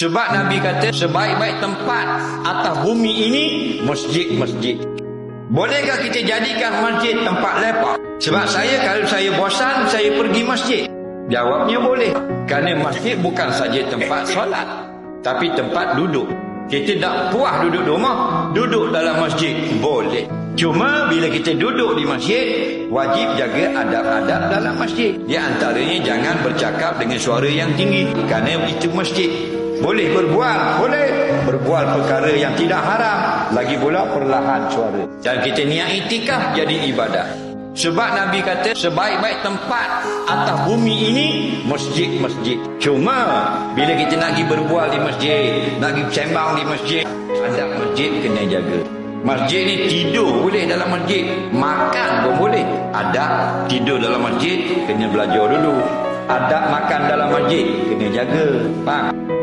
Sebab Nabi kata sebaik-baik tempat atas bumi ini masjid-masjid. Bolehkah kita jadikan masjid tempat lepak? Sebab saya kalau saya bosan saya pergi masjid. Jawabnya boleh. Kerana masjid bukan saja tempat solat tapi tempat duduk. Kita tak puas duduk di rumah, duduk dalam masjid boleh. Cuma bila kita duduk di masjid, wajib jaga adab-adab dalam masjid. Di antaranya jangan bercakap dengan suara yang tinggi kerana itu masjid. Boleh berbual, boleh berbual perkara yang tidak haram. Lagi pula perlahan suara. Dan kita niat itikaf jadi ibadah. Sebab Nabi kata sebaik-baik tempat atas bumi ini masjid-masjid. Cuma bila kita nak pergi berbual di masjid, nak pergi sembang di masjid, adab masjid kena jaga. Masjid ni tidur boleh dalam masjid, makan pun boleh. Adab tidur dalam masjid kena belajar dulu. Adab makan dalam masjid kena jaga. Faham?